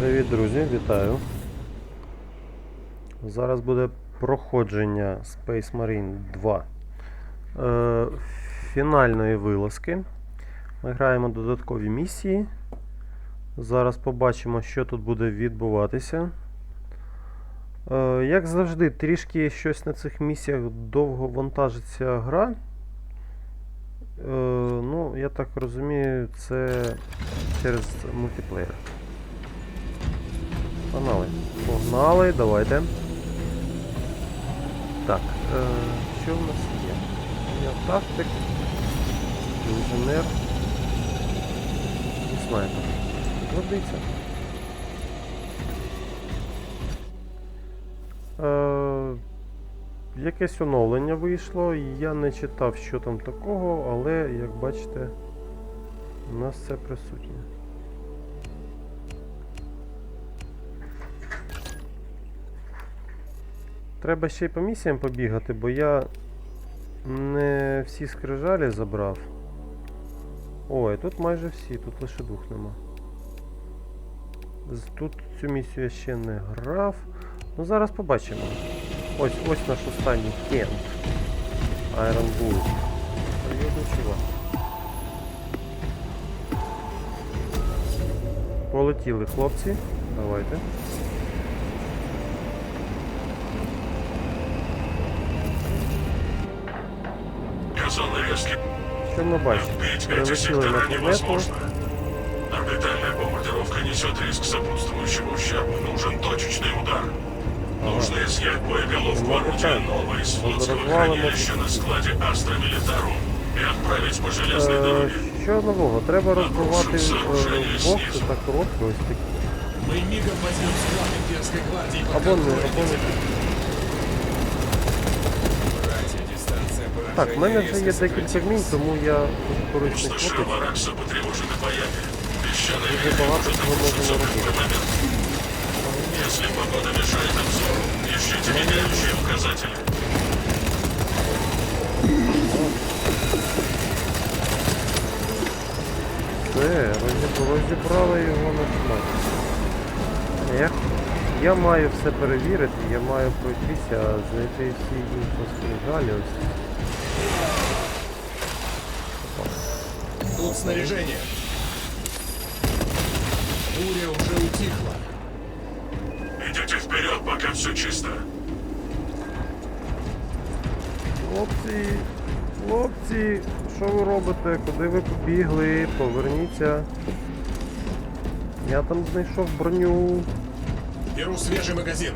Привіт, друзі, вітаю. Зараз буде проходження Space Marine 2 е, фінальної вилазки. Ми граємо додаткові місії. Зараз побачимо, що тут буде відбуватися. Е, як завжди, трішки щось на цих місіях довго вантажиться гра. Е, ну, я так розумію, це через мультиплеєр. Погнали. Погнали, давайте. Так, е, що в нас є? Я тактик, інженер і снайпер. Годиться. Е, якесь оновлення вийшло. Я не читав, що там такого, але, як бачите, у нас це присутнє. Треба ще й по місіям побігати, бо я не всі скрижалі забрав. Ой, тут майже всі, тут лише двох нема. Тут цю місію я ще не грав. Ну зараз побачимо. Ось ось наш останній кент. Iron Bull. Серйозно чувак. Полетіли хлопці. Давайте. Що ми бачимо? Убить эти Прилетіли сектора на планету. невозможно. Орбитальная бомбардировка несет риск сопутствующего ущерба. Нужен точечный удар. Нужно снять боеголовку Ну, орудия так. нового исследовательского Разорвало хранилища на складе Астра Милитарум и отправить по железной Е, дороге. Що нового? Треба розбивати е, бокси та коробки ось такі. Мы мигом возьмем склад имперской гвардии под Або не, контроль. або не. Так, в мене вже є поражения декілька резко змін, сократилась. тому я дуже корисний Слышу, хлопець. Варакса потревожены боями. Песчаный Дуже ветер багато может чого обрушиться можемо в любой робити. момент. Если погода мешает обзору, ищите меняющие указатели. Все, розіб- розібрали його на шмат. Я, маю все перевірити, я маю пройтися, знайти всі інфоскрижалі. Ось. Тут снаряжение. Буря уже утихла. Идите вперед, пока все чисто. Хлопці, хлопці, що ви робите? Куди ви побігли? Поверніться. Я там знайшов броню. Беру свежий магазин.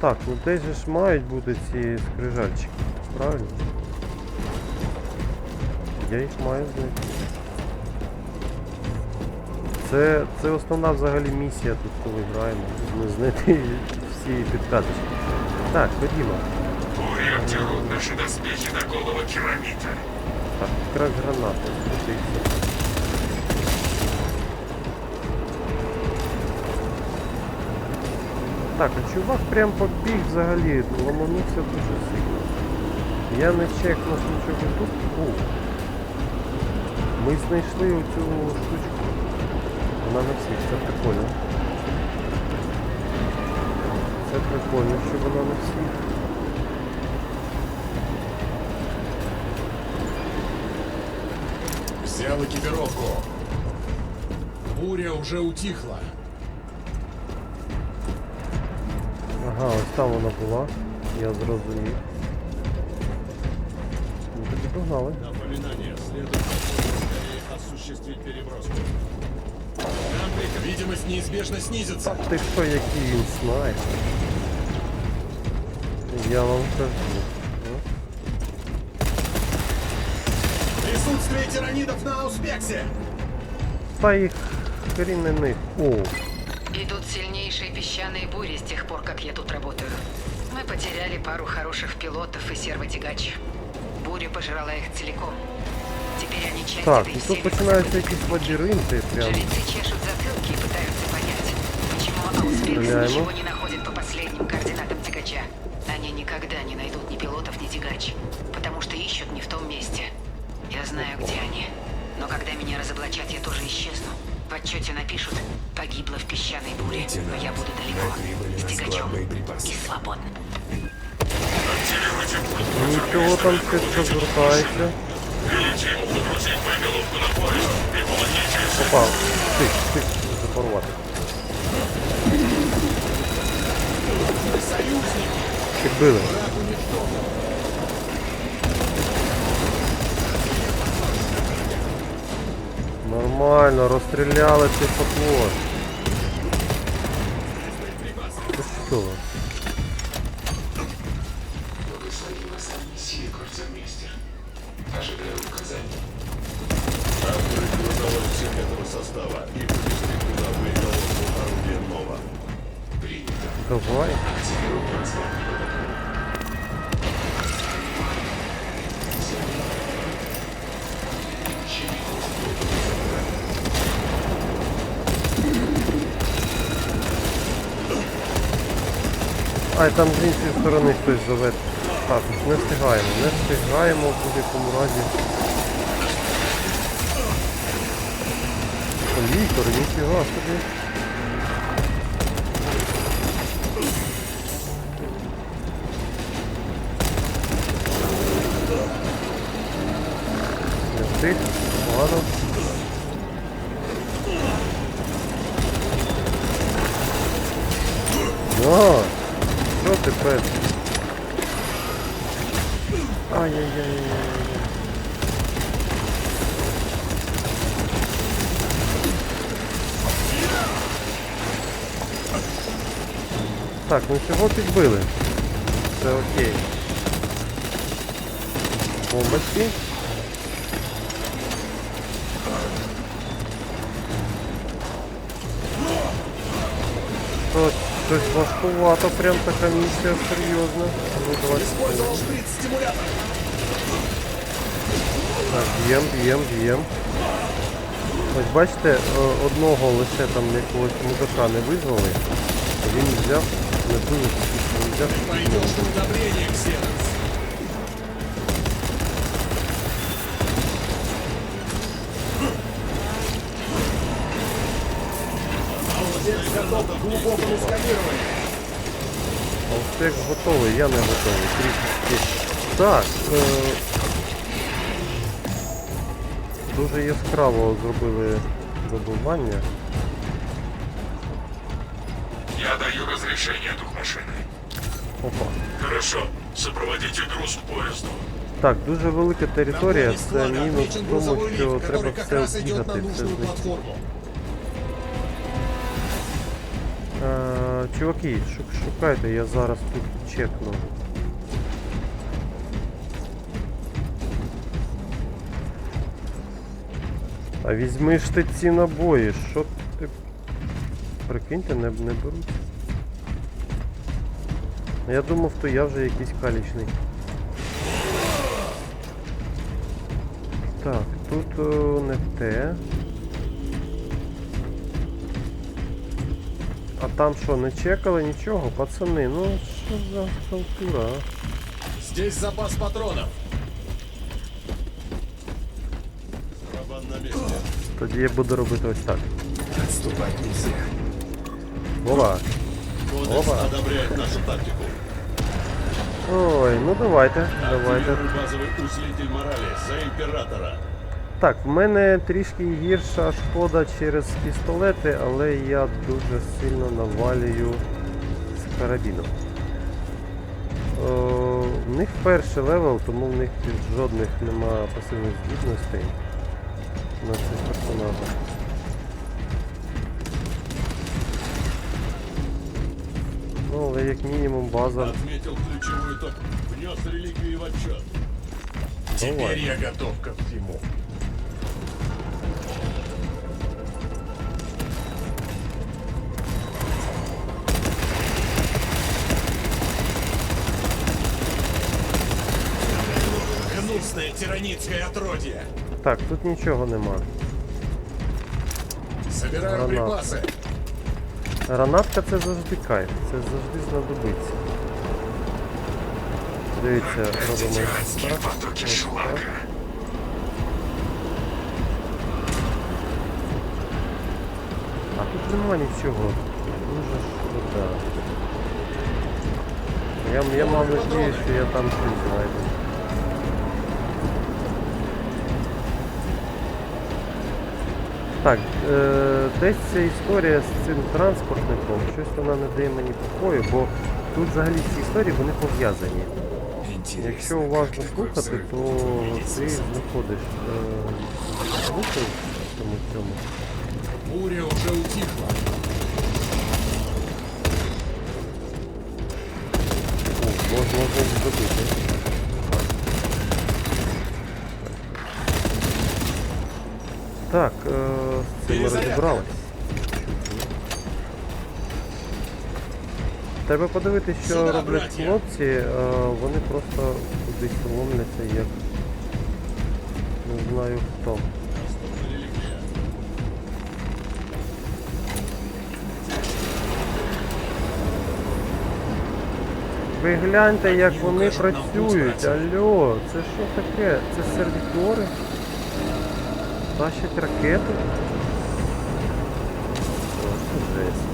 Так, ну десь же ж мають бути ці скрижальчики. Правильно? Я їх маю знайти. Це, це основна взагалі місія тут, коли граємо. Ми знайти всі підкаточки. Так, ходімо. Реактируют наши доспехи до голого керамита. Так, крак гранати. Крутиться. Так, а чувак прям побіг взагалі, ламанувся дуже сильно. Я не чекнув нічого тут. О, ми знайшли оцю штучку. Вона на всіх, це прикольно. Це прикольно, що вона на всіх. Взял экипировку. Буря уже утихла. там вона була. Я зрозумів. Ну тоді погнали. Напоминание. Следует скорее осуществить переброску. Нам прик- Видимость неизбежно снизится. Ти що, який він снайпер? Я вам кажу. Ну, Присутствие тиранидов на Ауспексе. Та їх хрін не них. О, Идут сильнейшие песчаные бури с тех пор, как я тут работаю. Мы потеряли пару хороших пилотов и сервотягач. Буря пожрала их целиком. Теперь они часть так, этой і тут серии починаються позабытых. якісь лабіринти прям. Жрецы чешут затылки и пытаются понять, почему Ауспекс Стреляем. ничего не находит по последним координатам тягача. Они никогда не найдут ни пилотов, ни тягач, потому что ищут не в том месте. Я знаю, где они. Но когда меня разоблачат, я тоже исчезну. В отчете напишут, погибла в песчаной буре, но я буду далеко, с тягачом и свободно. Ничего там, что развертайте. Попал. Ты, ты, порвот. Как было? Нормально, розстріляли цей поплот. Це що? Ай, там з іншої сторони хтось зове. Так, не встигаємо, не встигаємо в будь-якому разі. Лікар, ніфіга собі. Не встиг, підбили. Це окей. Бомбочки. Щось, щось важкувато, прям така місія серйозна. Ну. Так, б'єм, б'єм, б'єм. Ось бачите, е, одного лише там якогось мужика не визвали, а він взяв, не били, взяв. Пойдешь на удобрение, Ксенос. Молодец, готов к глубокому сканированию. Алстек готовий, я не готовий. Трішки. Так. Е... Дуже яскраво зробили добування. Я даю разрешение, дух машины. Опа. Хорошо. Сопроводите груз к поезду. Так, дуже велика територія, це мінус в тому, що треба все раз идет на бігати, все знищити. Е, чуваки, шук- шукайте, я зараз тут чекну. А візьми ж ти ці набої, що ти. Прикиньте, не, не беруть. Я думав, то я вже якийсь калічний. Так, тут о, не те. А там що, не чекали нічого, пацани? Ну що за халтура. Здесь запас патронов. Барабан на месте. Тоді я буду робити ось так. Отступать нельзя. Вова. Кодекс Опа. одобряет нашу тактику. Ой, ну давайте, давайте. Базовый усилитель морали за императора. Так, в мене трішки гірша шкода через пістолети, але я дуже сильно навалюю з карабіном. О, в них перший левел, тому в них жодних нема пасивних здібностей на цих персонажах. але як мінімум база. Отметил ключевую точку. Внес реликвии в отчет. Давай. Теперь я готов ко всему. Гнусное тиранитское отродье. Так, тут нічого нема. Собираю Гранаты. припасы. Гранатка це завжди кайф, це завжди знадобиться. Дивіться, робимо так. А тут нема нічого. Дуже шкода. Я, я мав надію, що я там щось знайду. Так, е, десь ця історія з цим транспортником, щось вона не дає мені покою, бо тут взагалі ці історії вони пов'язані. Якщо уважно слухати, то ти знаходиш е, звуки в цьому цьому. Буря уже утихла. О, можна, можна Так, е, з цим ми розібрались. Треба подивитися, що роблять хлопці, е, вони просто кудись ломляться як не знаю хто. Ви гляньте, як вони працюють. Алло, це що таке? Це сервітори? Тащать ракети? Просто жесть.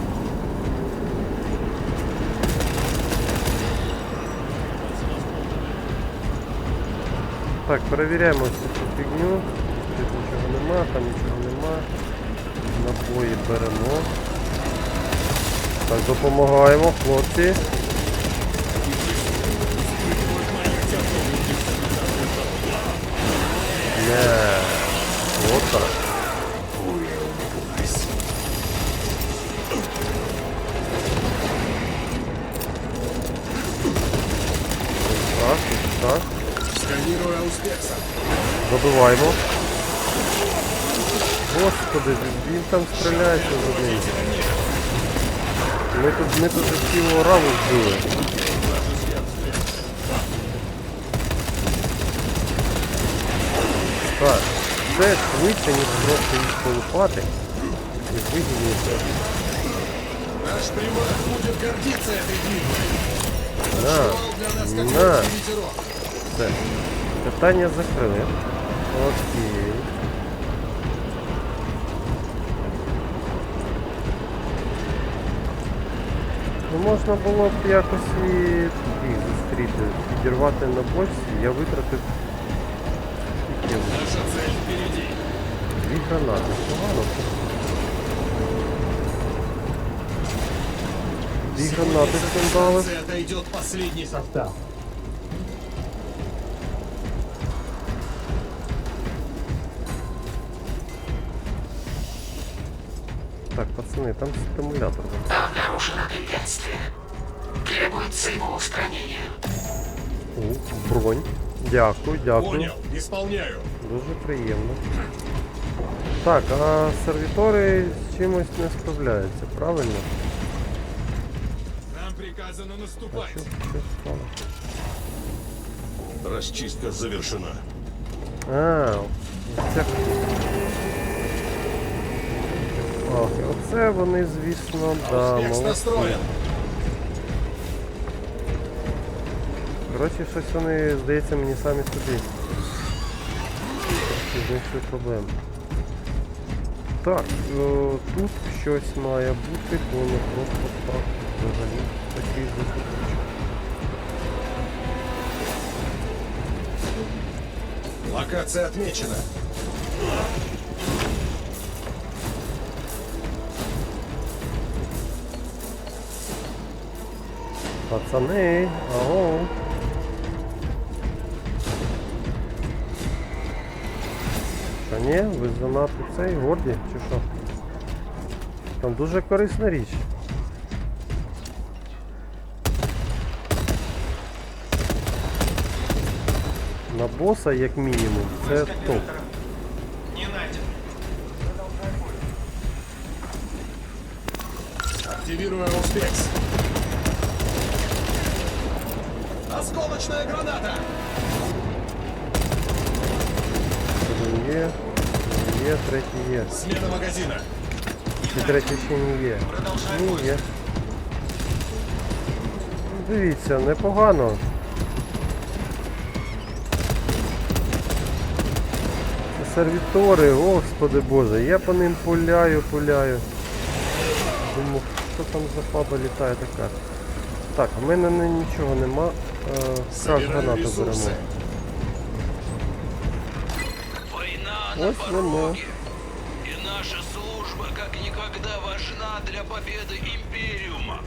Так, перевіряємо цю фігню. Тут нічого нема, там нічого нема. Напої беремо. Так, допомагаємо, хлопці. Там стріляється за ним. Ми тут, ми тут цілу раму вбили. Так, це швидше, ніж просто їх полупати. І вигідніше. Наш примат будет гордиться этой битвой. На, Для нас как на. Все. Питання закрили. Окей. Ну можна було б якось і їх зустріти, підірвати на бочці, я витратив скільки? Наша цель впереди. Дві гранати. Погано. Дві гранати цим Так, пацани, там стимулятор. Обнаружено препятствие. Требуется его устранение. О, бронь. Дякую, дякую. Понял, исполняю. Дуже приємно. Так, а сервітори з чимось не справляються, правильно? Нам приказано А наступать. що, що стало? Расчистка завершена. А, оце. Ох, оце вони, звісно, да, молодці. Коротше, щось вони, здається, мені самі собі. Знайшли проблем. Так, о, тут щось має бути, бо не просто так взагалі такий закуточок. Локация отмечена. Пацани, аго. Та ні, ви занадто цей горді, чи що? Там дуже корисна річ. На боса, як мінімум, це топ. Активируя успех. Третій є. Смена магазина. І третій ще не є. Ні, є. Дивіться, непогано. Сервітори, господи боже, я по ним пуляю, пуляю. Думав, що там за фаба літає така. Так, в мене не- нічого нема. Е, Собираю гранату беремо. Ось воно. важна для победы Империума.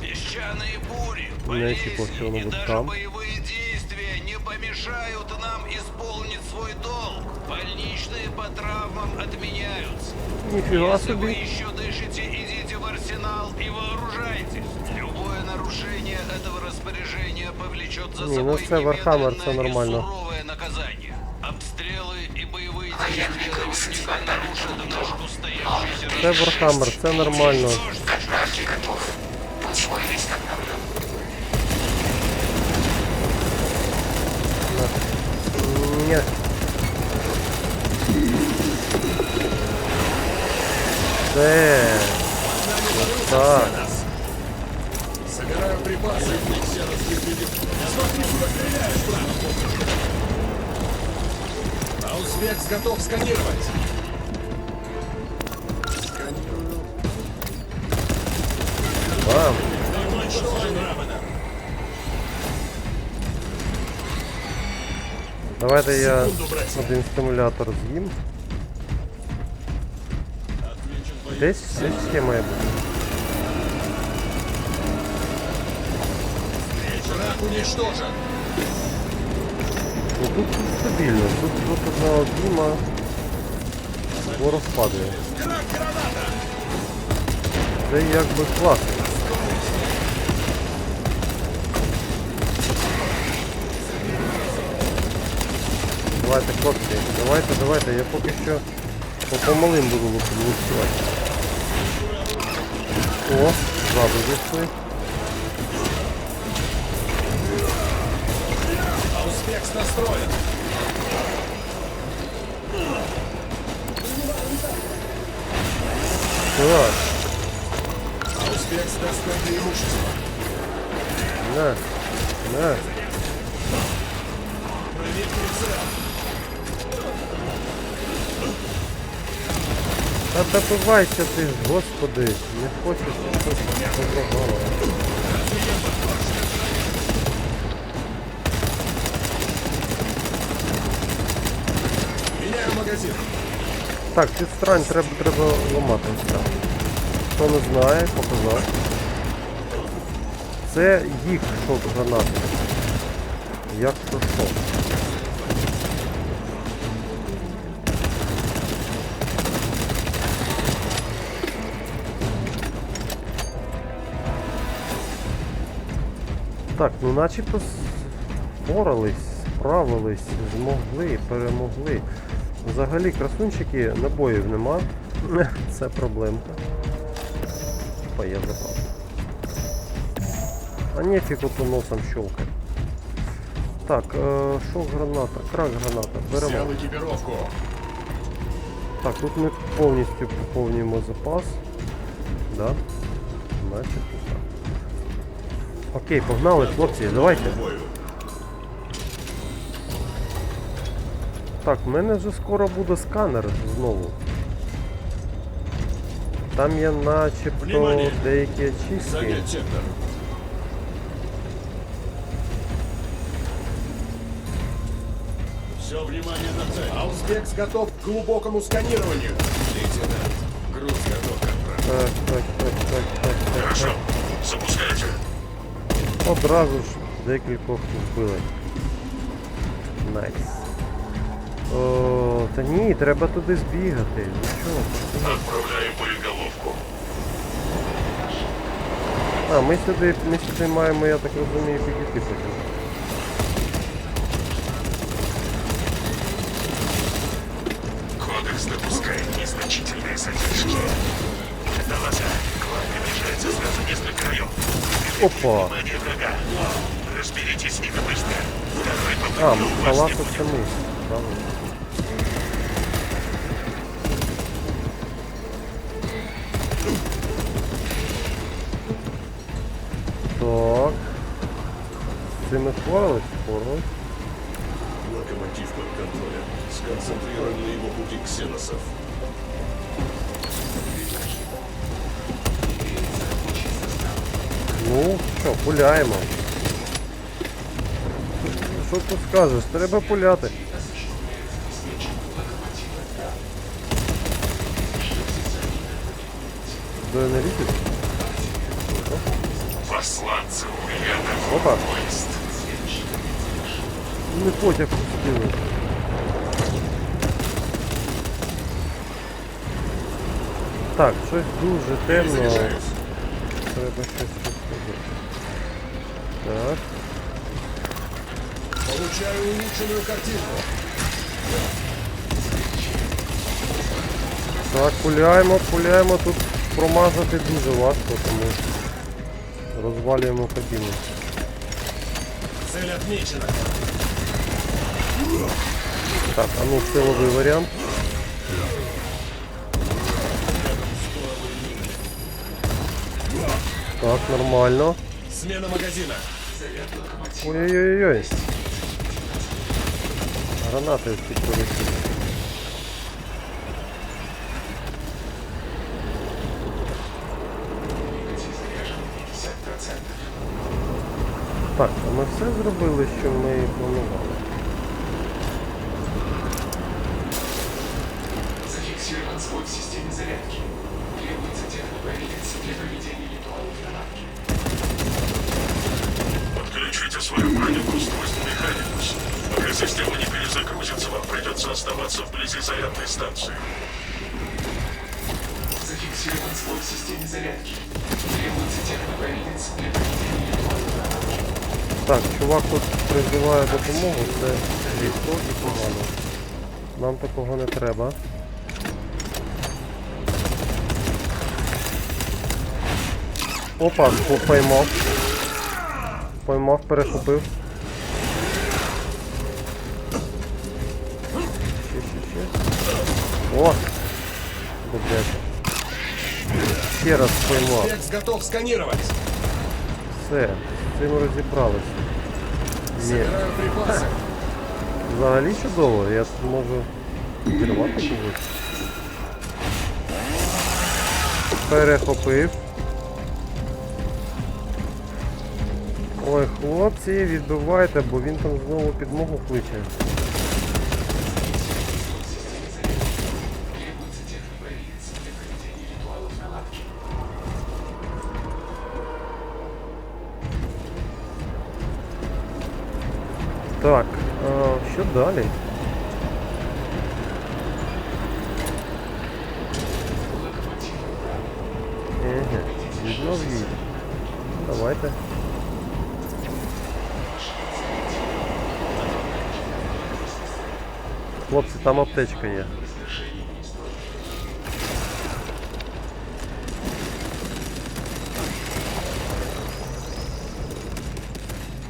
Песчаные бури, Иначе болезни после он и вот даже там. боевые действия не помешают нам исполнить свой долг. Больничные по травмам отменяются. Ніфіга Если вы собі. еще дышите, идите в арсенал и вооружайтесь. Любое нарушение этого распоряжения повлечет за Не, ну собой це Warhammer, це немедленное и нормально. суровое наказание. Обстріли і бойові дії виробника нарушили наш устоявшийся Це Вархаммер, це нормально. Нет. Да. Вот так. Собираю припасы. Узбекс готов сканировать. Сканирую. Давай-то я один стимулятор съем. Здесь все системы. Враг уничтожен. Ну тут стабільно, тут, тут одного діма ворог падає. Крак граната. Це якби класно. Давайте, хлопці, давайте, давайте, я поки що по помалим буду лупцювати. О, ззаду зайшли. Аусвекс настроен. Так, Аусвекс даст преимущество. на, на. Проверь прицел. Та добивайся ти господи, не хочеш щось програло. Так, підстрань треба, треба ламати. Хто не знає, показав. Це їх шок гранати. Як то що. Так, ну начебто впорались, справились, змогли, перемогли. Взагалі, красунчики, набоїв нема. Це проблемка. Опа, я забрав. А нефіг ото носом щелкать. Так, е, шок граната, крак граната, беремо. Так, тут ми повністю поповнюємо запас. Да? Начебто так. Окей, погнали, хлопці, давайте. Так, в мене вже скоро буде сканер знову. Там є начебто Внимание! деякі очистки. Занять сектор. Все внимание на цель. Аусбекс готов к глубокому сканированию. Лейтенант, груз готов к отправке. Так, так, так, так, так, так, Хорошо. Запускайте. так. Одразу ж декількох вбили. Найс. О, та ні, треба туди збігати. Ну що? Отправляем боеголовку. А, ми сюди, ми сюди маємо, я так розумію, підійти потім. Кодекс допускает незначительные задержки. Доложа. К вам приближается сразу несколько районов. Опа! Внимание врага. Разберитесь с ними быстро. Второй А, попытки у вас палац не будет. це ми. Правильно. Впорались? Впорались. Локомотив под контролем. Сконцентрирован на его пути ксеносов. Ну, що, пуляємо. Що тут скажеш? Треба пуляти. До аналітики? Посланцы у меня на Опа. Не потяг пустили. Так, щось дуже темно. Треба щось робити. Так. Получаю улучшенную картинку. Так, пуляємо, пуляємо. Тут промазати дуже важко, тому розвалюємо кабіну. Цель отмечена. Так, а ну силовий варіант. Так, нормально. Смена магазина. Ой-ой-ой-ой. Гранати всі прилетіли. Так, а ми все зробили, що ми планували. Оставаться вблизи зарядной станции. Зафиксирован сбой в системе зарядки. Требуется технопровидец для проведения. Так, чувак тут призиває допомогу, це рідко і погано. Нам такого не треба. Опа, поймав. Поймав, перехопив. Ще, ще, ще. О! Добряче. Ще раз поймав. Готов сканировать. Все, з цим розібралися. Ні, Собираю припасы. взагалі чудово, я можу підірвати когось. Перехопив. Ой, хлопці, відбивайте, бо він там знову підмогу кличе. Далі? Еге, відновіть. Давайте. Хлопці, там аптечка є.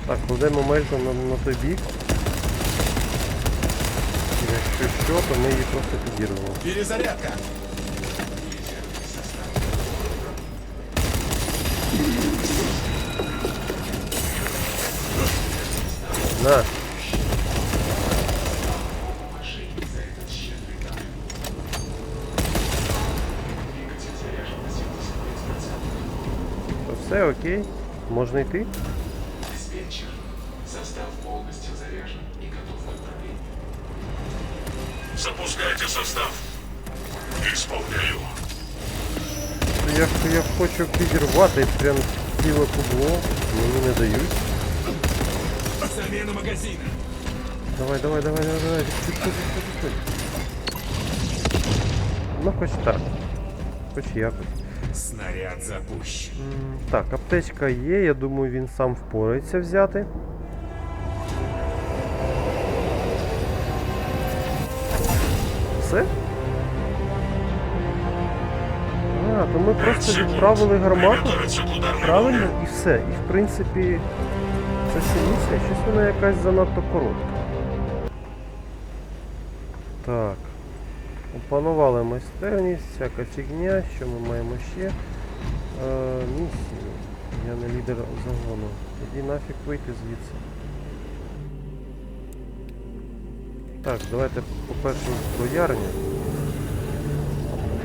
Так, кладемо мельку на, на той бік. Якщо що, то ми її просто підірвемо. Перезарядка. На. То все окей. Можна йти? Я, я хочу підірвати прям ціле кубло. Мені не дають. Замена магазина. Давай, давай, давай, давай, давай. Відходь, відходь, відходь. Ну хоч так. Хоч якось. Снаряд запущен. М, Так, аптечка є, я думаю, він сам впорається взяти. Все? А, то ми просто відправили гармату. Правильно? І все. І в принципі, ця сімісія, щось вона якась занадто коротка. Так. Опанували майстерність, всяка фігня, що ми маємо ще. Е, місію. Я не лідер загону. Тоді нафіг вийти звідси. Так, давайте по-перше зброярня.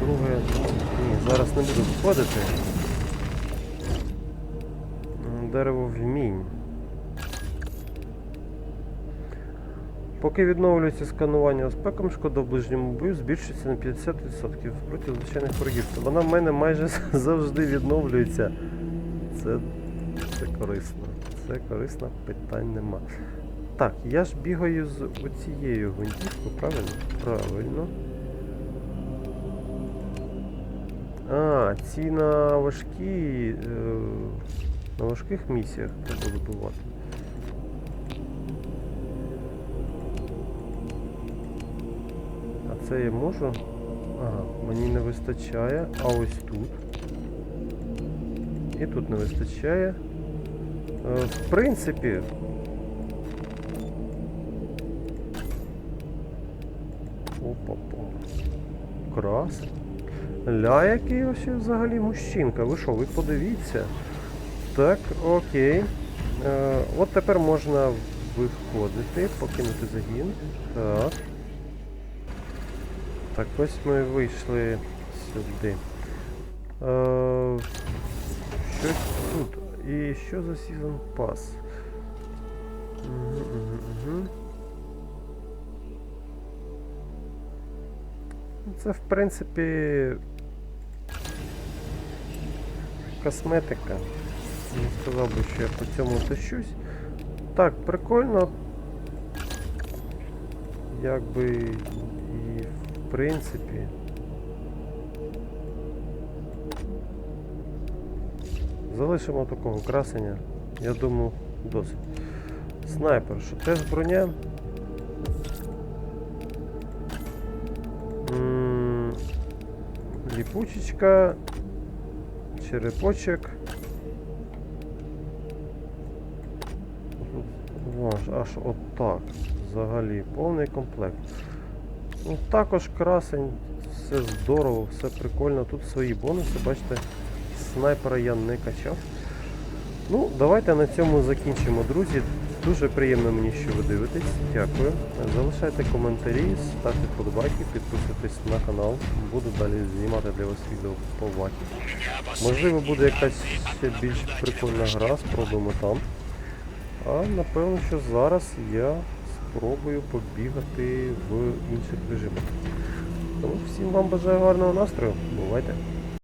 По-друге, ні, зараз не буду виходити. дерево вмінь. Поки відновлюється сканування спеком, шкода в ближньому бою збільшується на 50% проти звичайних ворогів. Вона в мене майже завжди відновлюється. Це, це корисно. Це корисно, питань нема. Так, я ж бігаю з оцією гвинтівкою, правильно? Правильно. Ці на важкі. Е, на важких місіях треба забувати. А це я можу? Ага, мені не вистачає. А ось тут. І тут не вистачає. Е, в принципі. Опа-па. Крас. Ля, який ось взагалі мужчинка. Ви що, ви подивіться. Так, окей. Е, от тепер можна виходити, покинути загін. Так. Так, ось ми вийшли сюди. Е, щось тут. І що за Season Pass? Це в принципі косметика. Не сказав би, що я по цьому тащусь. Так, прикольно. Якби і в принципі. Залишимо такого красення. Я думаю, досить. Снайпер, що теж броня. Ліпучечка, черепочок. Аж, отак. Взагалі, повний комплект. Ну, також красень, все здорово, все прикольно. Тут свої бонуси, бачите, снайпера я не качав. Ну, давайте на цьому закінчимо, друзі. Дуже приємно мені, що ви дивитесь. Дякую. Залишайте коментарі, ставте вподобайки, підписуйтесь на канал. Буду далі знімати для вас відео по ваті. Можливо, буде якась ще більш прикольна гра, спробуємо там. А напевно, що зараз я спробую побігати в інших режимах. Тому всім вам бажаю гарного настрою. Бувайте!